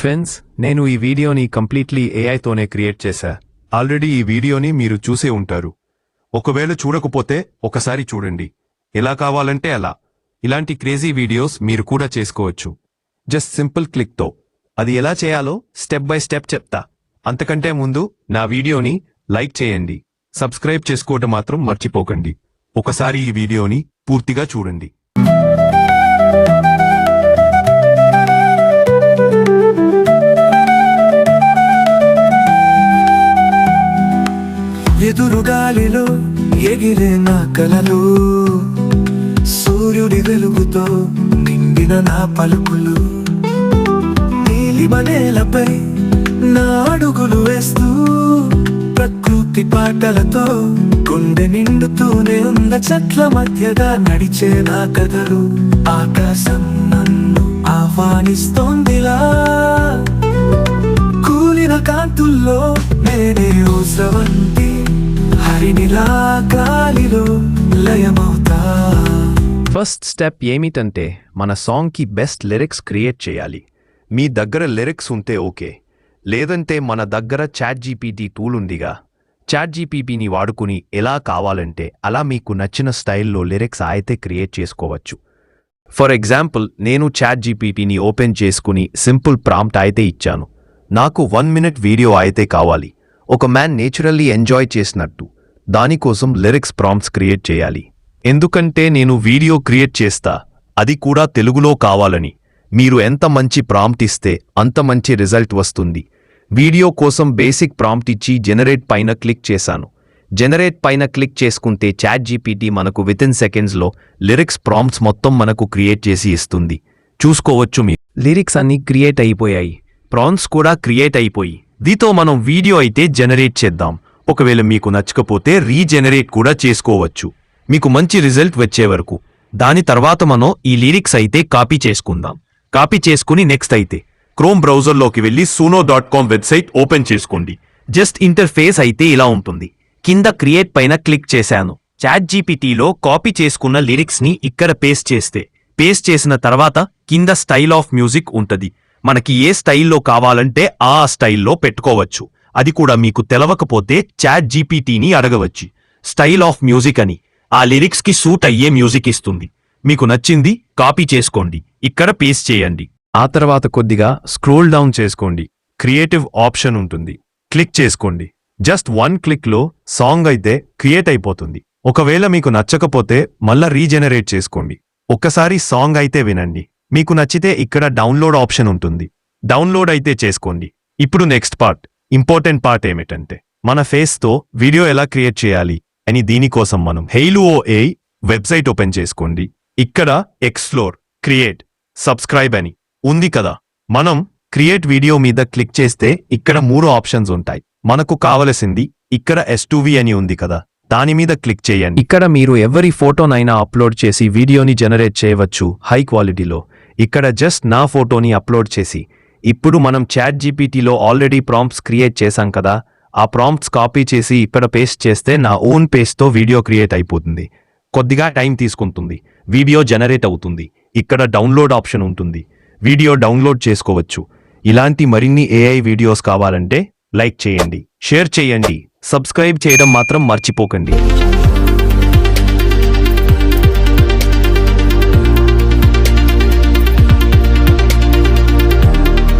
Friends నేను ఈ వీడియోని కంప్లీట్లీ ఏఐతోనే క్రియేట్ చేశా. ఆల్రెడీ ఈ వీడియోని మీరు చూసే ఉంటారు. ఒకవేళ చూడకపోతే ఒకసారి చూడండి. ఎలా కావాలంటే అలా. ఇలాంటి క్రేజీ వీడియోస్ మీరు కూడా చేసుకోవచ్చు. జస్ట్ సింపుల్ క్లిక్తో అది ఎలా చేయాలో స్టెప్ బై స్టెప్ చెప్తా. అంతకంటే ముందు నా వీడియోని లైక్ చేయండి. సబ్స్క్రైబ్ చేసుకోవటం మాత్రం మర్చిపోకండి. ఒకసారి ఈ వీడియోని పూర్తిగా చూడండి. ఎగిరే నా కలలు. సూర్యుడి వెలుగుతో నిండిన నా పలుకులు. నీలిమ నేలపై నా అడుగులు వేస్తూ ప్రకృతి పాటలతో గుండె నిండుతూనే ఉన్న చెట్ల మధ్యగా నడిచే నా కథలు. ఆకాశం నన్ను ఆహ్వానిస్తోందిలా. కూలిన కాంతుల్లో నేనే ఊసవంతి హరినిలా. లయమవుతా ఫస్ట్ స్టెప్ ఏమిటంటే మన సాంగ్కి బెస్ట్ లిరిక్స్ క్రియేట్ చేయాలి. మీ దగ్గర లిరిక్స్ ఉంటే ఓకే. లేదంటే మన దగ్గర చాట్ జీపీటీ టూల్ ఉందిగా. చాట్ జీపీటీని వాడుకుని ఎలా కావాలంటే అలా మీకు నచ్చిన స్టైల్లో లిరిక్స్ అయితే క్రియేట్ చేసుకోవచ్చు. ఫర్ ఎగ్జాంపుల్ నేను చాట్ జీపీటీని ఓపెన్ చేసుకుని సింపుల్ ప్రాంప్ట్ అయితే ఇచ్చాను. నాకు వన్ మినిట్ వీడియో అయితే కావాలి. ఒక మ్యాన్ నేచురల్లీ ఎంజాయ్ చేసినట్టు. దానికోసం లిరిక్స్ ప్రాంప్ట్స్ క్రియేట్ చేయాలి. ఎందుకంటే నేను వీడియో క్రియేట్ చేస్తా అది కూడా తెలుగులో కావాలని. మీరు ఎంత మంచి ప్రాంప్ట్ ఇస్తే అంత మంచి రిజల్ట్ వస్తుంది. వీడియో కోసం బేసిక్ ప్రాంప్ట్ ఇచ్చి జనరేట్ పైన క్లిక్ చేశాను. జనరేట్ పైన క్లిక్ చేసుకుంటే చాట్ జీపీటీ మనకు వితిన్ సెకండ్స్లో లిరిక్స్ ప్రాంప్ట్స్ మొత్తం మనకు క్రియేట్ చేసి ఇస్తుంది. చూసుకోవచ్చు మీరు. లిరిక్స్ అన్నీ క్రియేట్ అయిపోయాయి. ప్రాంప్ట్స్ కూడా క్రియేట్ అయిపోయి. దీతో మనం వీడియో అయితే జనరేట్ చేద్దాం. ఒకవేళ మీకు నచ్చకపోతే రీజనరేట్ కూడా చేసుకోవచ్చు. మీకు మంచి రిజల్ట్ వచ్చే వరకు. దాని తర్వాత మనం ఈ లిరిక్స్ అయితే కాపీ చేసుకుందాం. కాపీ చేసుకుని నెక్స్ట్ అయితే. క్రోమ్ బ్రౌజర్లోకి వెళ్ళి Suno dot com website open చేసుకోండి. జస్ట్ ఇంటర్ఫేస్ అయితే ఇలా ఉంటుంది. కింద క్రియేట్ పైన క్లిక్ చేశాను. చాట్ జీపీటీలో కాపీ చేసుకున్న లిరిక్స్ని ఇక్కడ పేస్ట్ చేస్తే. పేస్ట్ చేసిన తర్వాత కింద స్టైల్ ఆఫ్ మ్యూజిక్ ఉంటది. మనకి ఏ స్టైల్లో కావాలంటే ఆ స్టైల్లో పెట్టుకోవచ్చు. అది కూడా మీకు తెలవకపోతే చాట్ జీపీటీని అడగవచ్చు. స్టైల్ ఆఫ్ మ్యూజిక్ అని. ఆ లిరిక్స్కి సూట్ అయ్యే మ్యూజిక్ ఇస్తుంది. మీకు నచ్చింది కాపీ చేసుకోండి. ఇక్కడ పేస్ట్ చేయండి. ఆ తర్వాత కొద్దిగా స్క్రోల్ డౌన్ చేసుకోండి. క్రియేటివ్ ఆప్షన్ ఉంటుంది. క్లిక్ చేసుకోండి. జస్ట్ వన్ క్లిక్లో సాంగ్ అయితే క్రియేట్ అయిపోతుంది. ఒకవేళ మీకు నచ్చకపోతే మళ్ళా రీజనరేట్ చేసుకోండి. ఒక్కసారి సాంగ్ అయితే వినండి. మీకు నచ్చితే ఇక్కడ డౌన్లోడ్ ఆప్షన్ ఉంటుంది. డౌన్లోడ్ అయితే చేసుకోండి. ఇప్పుడు నెక్స్ట్ పార్ట్. ఇంపార్టెంట్ పార్ట్ ఏమిటంటే మన ఫేస్తో వీడియో ఎలా క్రియేట్ చేయాలి అని దీనికోసం మనం హెయిలు ఓ ఏ వెబ్సైట్ ఓపెన్ చేసుకోండి. ఇక్కడ ఎక్స్ప్లోర్ క్రియేట్ సబ్స్క్రైబ్ అని ఉంది కదా. మనం క్రియేట్ వీడియో మీద క్లిక్ చేస్తే ఇక్కడ మూడు ఆప్షన్స్ ఉంటాయి. మనకు కావలసింది ఇక్కడ ఎస్ అని ఉంది కదా. దాని మీద క్లిక్ చేయండి. ఇక్కడ మీరు ఎవరి ఫోటోనైనా అప్లోడ్ చేసి వీడియోని జనరేట్ చేయవచ్చు హై క్వాలిటీలో. ఇక్కడ జస్ట్ నా ఫోటోని అప్లోడ్ చేసి ఇప్పుడు మనం చాట్ జీపీటీలో ఆల్రెడీ ప్రాంప్ట్స్ క్రియేట్ చేశాం కదా ఆ ప్రాంప్ట్స్ కాపీ చేసి ఇక్కడ పేస్ట్ చేస్తే నా ఓన్ పేస్ట్తో వీడియో క్రియేట్ అయిపోతుంది. కొద్దిగా టైం తీసుకుంటుంది. వీడియో జనరేట్ అవుతుంది. ఇక్కడ డౌన్లోడ్ ఆప్షన్ ఉంటుంది. వీడియో డౌన్లోడ్ చేసుకోవచ్చు. ఇలాంటి మరిన్ని ఏఐ వీడియోస్ కావాలంటే లైక్ చేయండి. షేర్ చేయండి. సబ్స్క్రైబ్ చేయడం మాత్రం మర్చిపోకండి.